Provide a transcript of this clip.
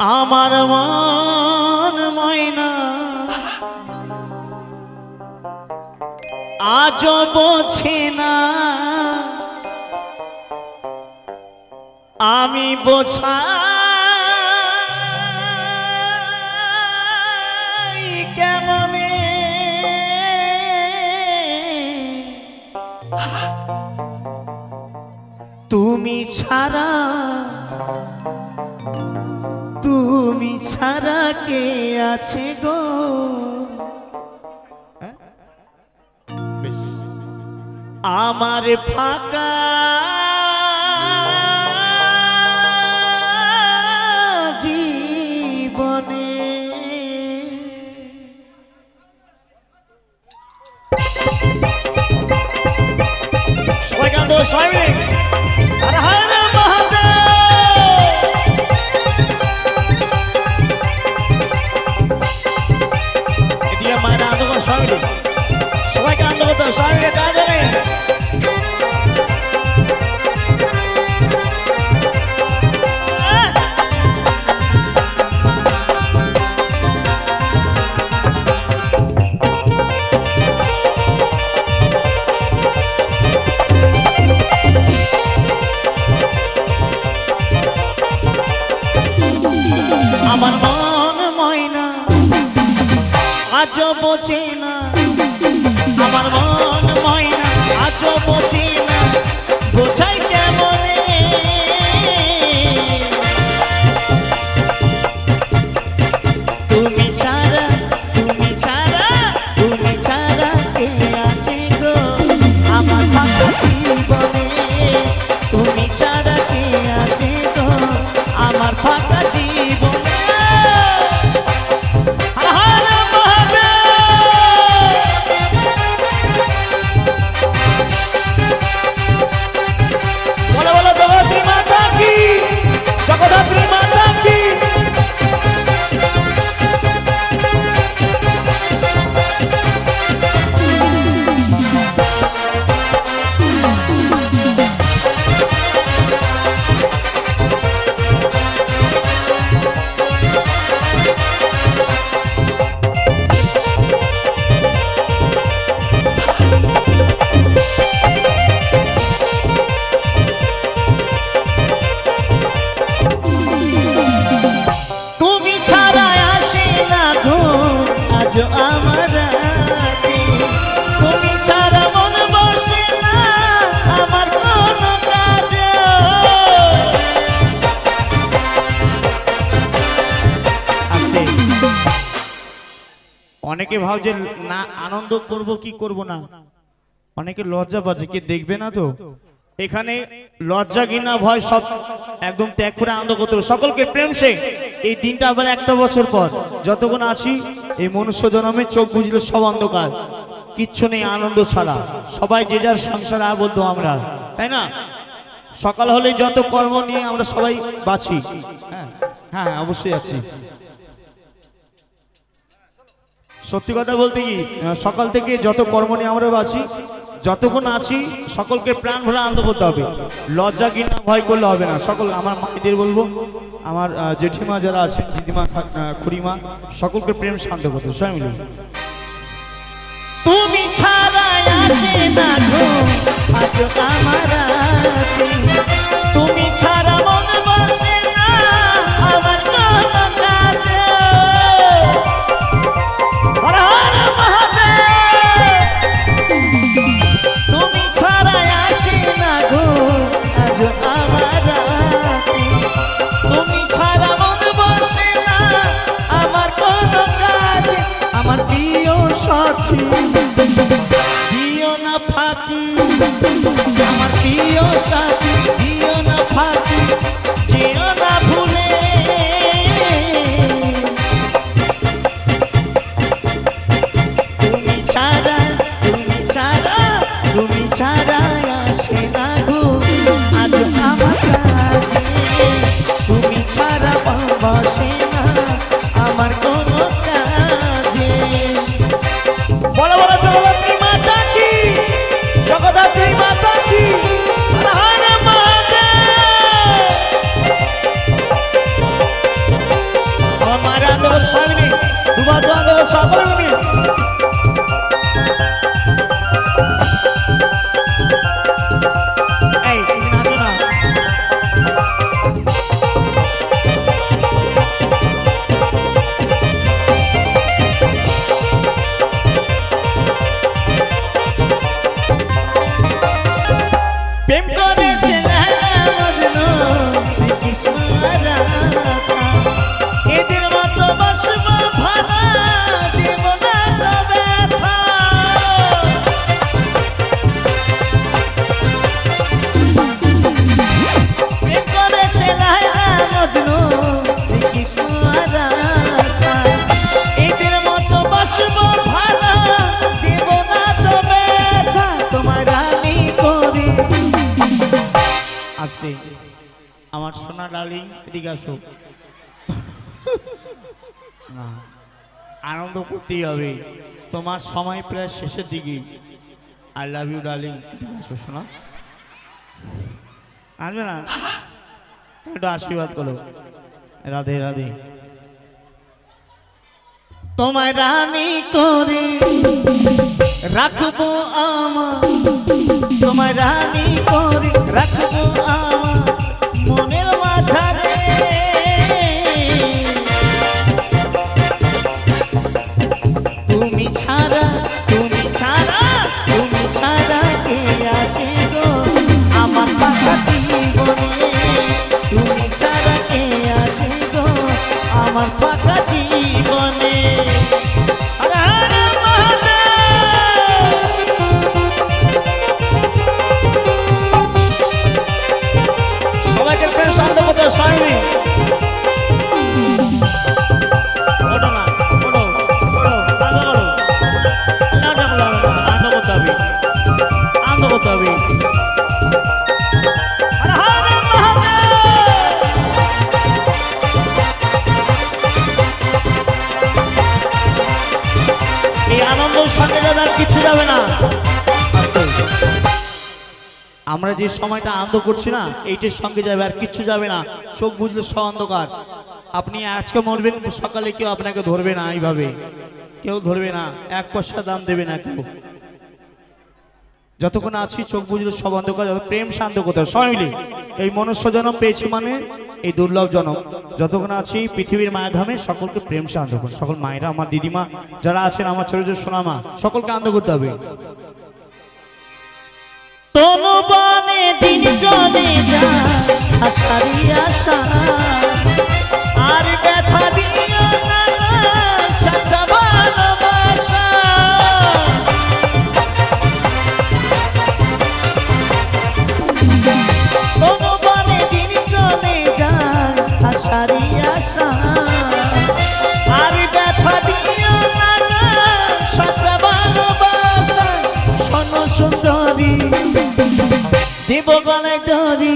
আমার মন ময়না। আজও বোঝে না। আমি বোঝা কেমনে? তুমি ছাড়া ছাড়া কে আছে গো? আমার ফাঁকা জীবনে। সবাই গান সবাই Freedom. আজও বোঝে না। আমার মন ময়না আজও বোঝে অনেকে ভাব যে না, আনন্দ করব কি করব না? অনেকে লজ্জা পাচ্ছে, কি দেখবে না তো? এখানে লজ্জা ঘৃণা ভয় সব একদম ত্যাগ করে আনন্দ করতে হবে। সকলকে প্রেম সে। এই দিনটা আবার একটা বছর পর। যতক্ষণ আছি, এই মনুষ্য জন্মে চোখ বুঝলো সব অন্ধকার। কিচ্ছু নেই আনন্দ ছাড়া। সবাই যে যার সংসারে আবদ্ধ আমরা। তাই না? সকাল হলে যত কর্ম নিয়ে আমরা সবাই বাঁচি। হ্যাঁ হ্যাঁ অবশ্যই আছি। সত্যি কথা বলতে কি সকাল থেকে যত কর্ম নিয়ে আমরা আছি যতক্ষণ আছি সকলকে প্রাণ ভরে আনন্দ করতে হবে। লজ্জা কিনা ভয় করলে হবে না। সকল আমার মায়েদের বলব আমার জেঠিমা যারা আছেন দিদিমা খা- খুড়িমা সকলকে প্রেম শান্ত করতে হবে, তুমি ছাড়া তুমি ছাড়া বসে প্রিয় সাথী। দিও না ফাঁকি। আমার দিও সাথী, দিও না ফাঁকি। দিও না ভুলে। তুমি ছাড়া তুমি ছাড়া তুমি ছাড়া এদিকে আসো। আনন্দ করতেই হবে। তোমার সময় প্রায় শেষের দিকে। আই লাভ ইউ ডার্লিং আসো শোনা আসবে না? একটু আশীর্বাদ করো। রাধে রাধে। তোমায় রানী করে রাখব আমার। তোমায় রানী আমরা যে সময়টা আনন্দ করছি না, এইটার সঙ্গে যাবে আর কিচ্ছু যাবে না। চোখ বুঝলে সব অন্ধকার। আপনি আজকে মরবেন, সকালে কেউ আপনাকে ধরবে না এইভাবে। কেউ ধরবে না, এক পয়সা দাম দেবে না কেউ। যতক্ষণ আছি, চোখ বুঝলে সব অন্ধকার প্রেম শান্ত করতে হবে। সবাই মিলে এই মনুষ্য জনম পেয়েছি মানে এই দুর্লভ জনম যতক্ষণ আছি, পৃথিবীর মায়ের ধামে সকলকে প্রেম শান্ত সকল মায়েরা, আমার দিদিমা, যারা আছেন, আমার ছোট ছোট সোনামা, সকলকে আনন্দ করতে হবে। তনু বনে দিন চলে যা আর ব্যথা গলায় ধরি